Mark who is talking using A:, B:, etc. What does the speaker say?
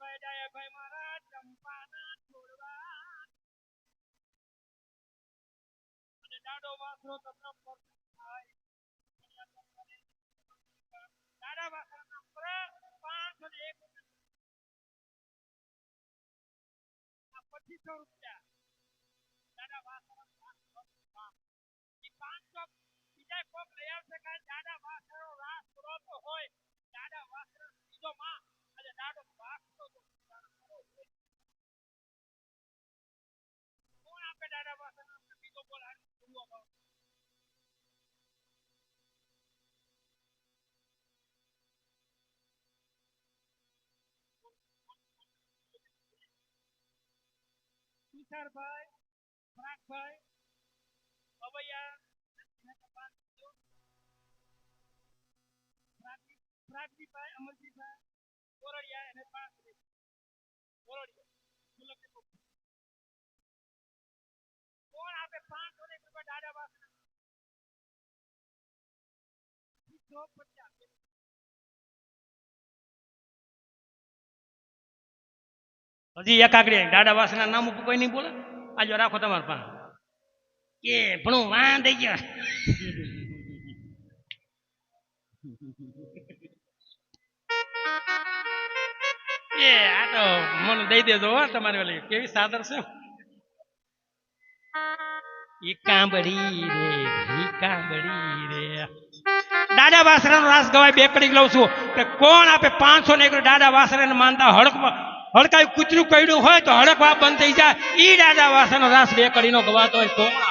A: ભાઈ ડાયાભાઈ પાંચસો. બીજા કોક લઈ આવશે કે દાડા વાસરો રાસ પુરોતો હોય દાડા વાસરો બીજો માં અને દાડો વાસરો તો દાડો ખરો હોય. કોણ આપે દાડા વાસરો બીજો બોલ હાલ પૂરો ભાવ. તુષારભાઈ પરાગભાઈ અવૈયા પ્રાગજીભાઈ અમરજીભાઈ કોરડિયા અને પાંચ કોરડિયા
B: હજી એક આગળ વાસના નામ ઉપર કોઈ નહીં બોલે? આજો રાખો તમારા પાસે કે ભણું વાં થઈ ગયો એ, આ તો મને દઈ દેજો હો, તમારે ઓલી કેવી સાદર છે? એ કાંબળી રે એ કાંબળી રે. દાદા વાસરાનો રાસ ગવાય, બે કડી લઉં છું. કે કોણ આપે પાંચસો ને એક દાદા વાસરાને માનતા હડક હડકાયું કૂતરું કડ્યું હોય તો હડકવા બંધ થઈ જાય. એ દાદા વાસરાનો રાસ બે કડીનો ગવાતો હોય કોણ